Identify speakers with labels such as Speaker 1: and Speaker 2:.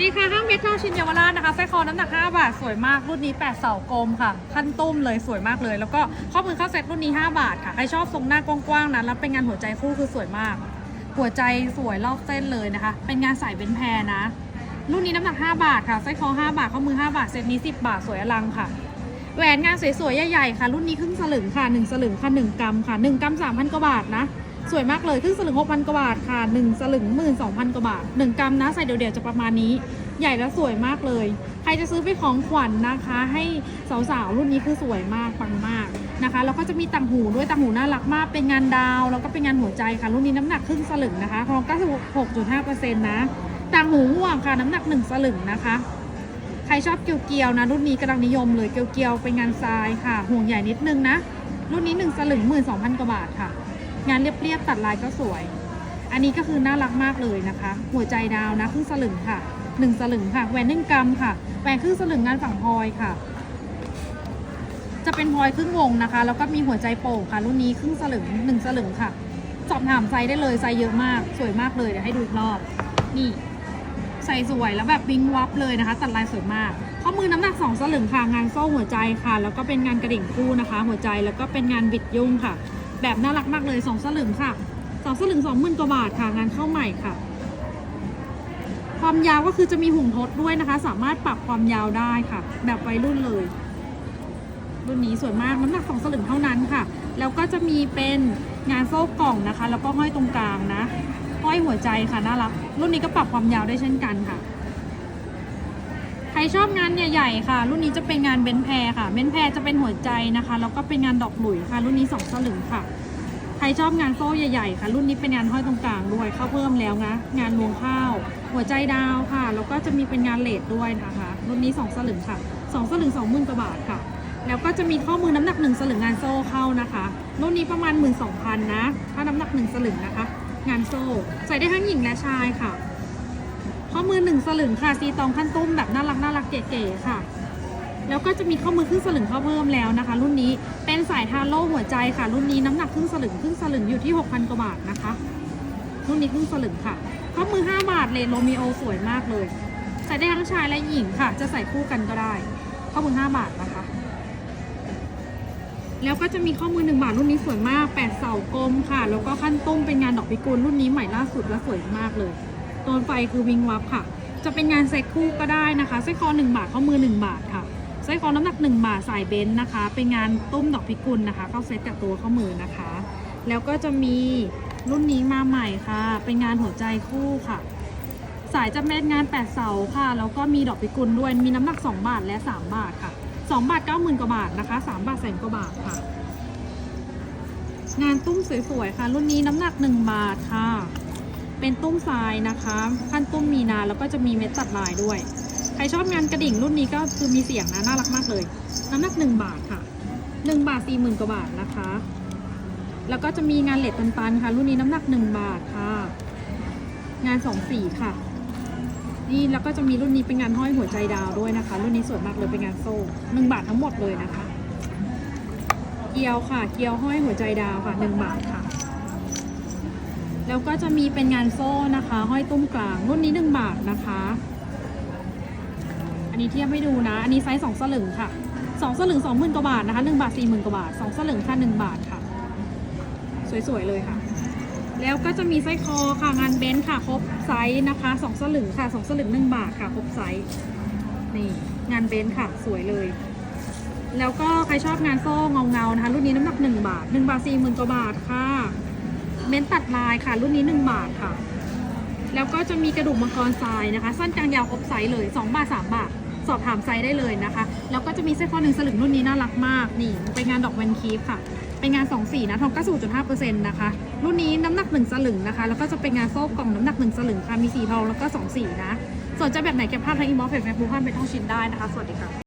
Speaker 1: ดีค่ะห้างเพชรทองชินเยาวราชนะคะไส้คอน้ำหนัก 5 บาท สวยมากรุ่นนี้ 8 เสากลมค่ะ ขั้นตุ้มเลยสวยมากเลย แล้วก็ข้อมือเข้าเซ็ตรุ่นนี้ 5 บาทค่ะใครชอบทรงหน้ากว้างๆนะแล้วเป็นงานหัวใจคู่คือสวยมาก หัวใจสวยรอบเส้นเลยนะคะ เป็นงานสายเบนแพรนะ รุ่นนี้น้ำหนัก 5 บาทค่ะไส้คอ 5 บาทข้อมือ 5 บาทเซ็ตนี้ 10 บาทสวยอลังค่ะแหวนงานสวยๆใหญ่ๆค่ะ รุ่นนี้ครึ่งสลึงค่ะ1สลึงค่ะ1กรัมค่ะ1กรัม3,000กว่าบาทนะ สวยมากเลยครึ่งสลึง6,000กว่าบาทค่ะ1สลึง12,000กว่าบาท1กรัมนะใส่เดี่ยวๆจะประมาณนี้ ใหญ่และสวยมากเลย ใครจะซื้อไปของขวัญนะคะ ให้สาวๆรุ่นนี้คือสวยมากปังมากนะคะแล้วก็จะมีต่างหูด้วยต่างหูน่ารักมากเป็นงานดาว แล้วก็เป็นงานหัวใจค่ะ รุ่นนี้น้ำหนักครึ่งสลึงนะคะทอง96.5%นะต่างหูห่วงค่ะน้ำหนัก 1 สลึงนะคะใครชอบเกียวๆนะรุ่นนี้กำลังนิยมเลยเกียวๆเป็นงานทรายค่ะ ห่วงใหญ่นิดนึงนะรุ่นนี้ 1 สลึง12,000กว่าบาทค่ะ งานเรียบๆตัดลายก็สวย อันนี้ก็คือน่ารักมากเลยนะคะ หัวใจดาวนะครึ่งสลึงค่ะหนึ่งสลึงค่ะแหวนหนึ่งกรัมค่ะแหวนครึ่งสลึงงานฝั่งพลอยค่ะ จะเป็นพลอยครึ่งวงนะคะ แล้วก็มีหัวใจโป่งค่ะ รุ่นนี้ครึ่งสลึงหนึ่งสลึงค่ะ สอบถามไซส์ได้เลยไซส์เยอะมากสวยมากเลยเดี๋ยวให้ดูอีกรอบ นี่ใส่สวยแล้วแบบวิงวับเลยนะคะ ตัดลายสวยมากข้อมือน้ำหนัก2สลึงค่ะงานโซ่หัวใจค่ะ แล้วก็เป็นงานกระดิ่งคู่นะคะ หัวใจแล้วก็เป็นงานบิดยุ่งค่ะ แบบน่ารักมากเลย2สลึงค่ะ2สลึง20,000กว่าบาทค่ะงานเข้าใหม่ค่ะ ความยาวก็คือจะมีหุ่งทดด้วยนะคะ สามารถปรับความยาวได้ค่ะ แบบวัยรุ่นเลย รุ่นนี้สวยมากน้ำหนักสองสลึงเท่านั้นค่ะ แล้วก็จะมีเป็นงานโซ่กล่องนะคะ แล้วก็ห้อยตรงกลางนะห้อยหัวใจค่ะน่ารักรุ่นนี้ก็ปรับความยาวได้เช่นกันค่ะ รชอบงานใหญ่ๆค่ะ รุ่นนี้จะเป็นงานเบนแพรค่ะ เบนแพรจะเป็นหัวใจนะคะ แล้วก็เป็นงานดอกหลุยค่ะ รุ่นนี้สองสลึงค่ะ ใครชอบงานโซ่ใหญ่ๆค่ะ รุ่นนี้เป็นงานห้อยตรงกลางด้วย เข้าเพิ่มแล้วนะ งานรวงข้าว หัวใจดาวค่ะ แล้วก็จะมีเป็นงานเลดด้วยนะคะ รุ่นนี้สองสลึงค่ะสองสลึงสองหมื่นกว่าบาทค่ะ แล้วก็จะมีข้อมือน้ำหนักหนึ่งสลึงงานโซ่เข้านะคะ รุ่นนี้ประมาณหมื่นสองพันนะ ถ้าน้ำหนักหนึ่งสลึงนะคะ งานโซ่ ใส่ได้ทั้งหญิงและชายค่ะ ข้อมือหนึ่งสลึงค่ะซีตองขั้นตุ้มแบบน่ารักน่ารักเก๋ๆค่ะ แล้วก็จะมีข้อมือครึ่งสลึงเข้าเพิ่มแล้วนะคะ รุ่นนี้เป็นสายทาโร่หัวใจค่ะ รุ่นนี้น้ำหนักครึ่งสลึงครึ่งสลึงอยู่ที่ 6,000กว่าบาทนะคะ รุ่นนี้ครึ่งสลึงค่ะ ข้อมือ 5 บาทเลนโรมิโอสวยมากเลย ใส่ได้ทั้งชายและหญิงค่ะ จะใส่คู่กันก็ได้ ข้อมือ 5 บาทนะคะแล้วก็จะมีข้อมือ1บาทรุ่นนี้สวยมาก8เสากลมค่ะ แล้วก็ขั้นต้มเป็นงานดอกพิกุลรุ่นนี้ใหม่ล่าสุดและสวยมากเลย โดนไฟคือวิงวับค่ะ จะเป็นงานเซ็ตคู่ก็ได้นะคะสร้อยคอ1 บาทข้อมือ 1 บาทค่ะสร้อยคอน้ำหนัก 1 บาทสายเบนซ์นะคะ เป็นงานตุ้มดอกพิกุลนะคะเข้าเซ็ตกับตัวข้อมือนะคะ แล้วก็จะมีรุ่นนี้มาใหม่ค่ะ เป็นงานหัวใจคู่ค่ะ สายจะเป็นงาน 8 เสาค่ะ แล้วก็มีดอกพิกุลด้วย มีน้ำหนัก 2 บาทและ 3 บาทค่ะ 2 บาท 90,000กว่าบาทนะคะ 3 บาทแสนกว่าบาทค่ะ งานตุ้มสวยๆค่ะ รุ่นนี้น้ำหนัก 1 บาทค่ะ เป็นตุ้มทรายนะคะขั้นตุ้มมีนาแล้วก็จะมีเม็ดตัดลายด้วย ใครชอบงานกระดิ่งรุ่นนี้ก็คือมีเสียงนะน่ารักมากเลย น้ำหนัก1บาทค่ะ1บาท40,000กว่าบาทนะคะ แล้วก็จะมีงานเหล็กตันๆค่ะ รุ่นนี้น้ำหนัก1บาทค่ะ งาน2สีค่ะ นี่แล้วก็จะมีรุ่นนี้เป็นงานห้อยหัวใจดาวด้วยนะคะ รุ่นนี้สวยมากเลยเป็นงานโซ่หนึ่งบาททั้งหมดเลยนะคะ เกียวค่ะ เกียวห้อยหัวใจดาวค่ะหนึ่งบาทค่ะ แล้วก็จะมีเป็นงานโซ่นะคะ ห้อยตุ้มกลางรุ่นนี้หนึ่งบาทนะคะ อันนี้เทียบให้ดูนะ อันนี้ไซส์สองสลึงค่ะสองสลึงสองหมื่นกว่าบาทนะคะหนึ่งบาทสี่หมื่นกว่าบาทสองสลึงค่ะหนึ่งบาทค่ะ สวยๆเลยค่ะ แล้วก็จะมีไส้คอค่ะงานเบนซ์ค่ะครบไซส์นะคะสองสลึงค่ะสองสลึงหนึ่งบาทค่ะครบไซส์นี่งานเบนซ์ค่ะสวยเลยแล้วก็ใครชอบงานโซ่เงาๆนะคะ รุ่นนี้น้ำหนักหนึ่งบาทหนึ่งบาทสี่หมื่นกว่าบาทค่ะ เบนซ์ตัดลายค่ะ รุ่นนี้หนึ่งบาทค่ะ แล้วก็จะมีกระดูกมังกรทรายนะคะ สั้นกลางยาวครบไซส์เลย 2 บาท 3 บาท สอบถามไซส์ได้เลยนะคะ แล้วก็จะมีเส้นคอหนึ่งสลึงรุ่นนี้น่ารักมาก นี่เป็นงานดอกแวนคีฟค่ะ เป็นงาน 2 สีนะ ทอง95.5%นะคะ รุ่นนี้น้ำหนัก 1 สลึงนะคะ แล้วก็จะเป็นงานโซ่กล่องน้ำหนัก 1 สลึงค่ะ มีสีทองแล้วก็2สีนะ ส่วนจะแบบไหนเก็บภาพทางอินบ็อกซ์เพจแฟซบุ๊กท่านไปท่องชินได้นะคะ สวัสดีค่ะ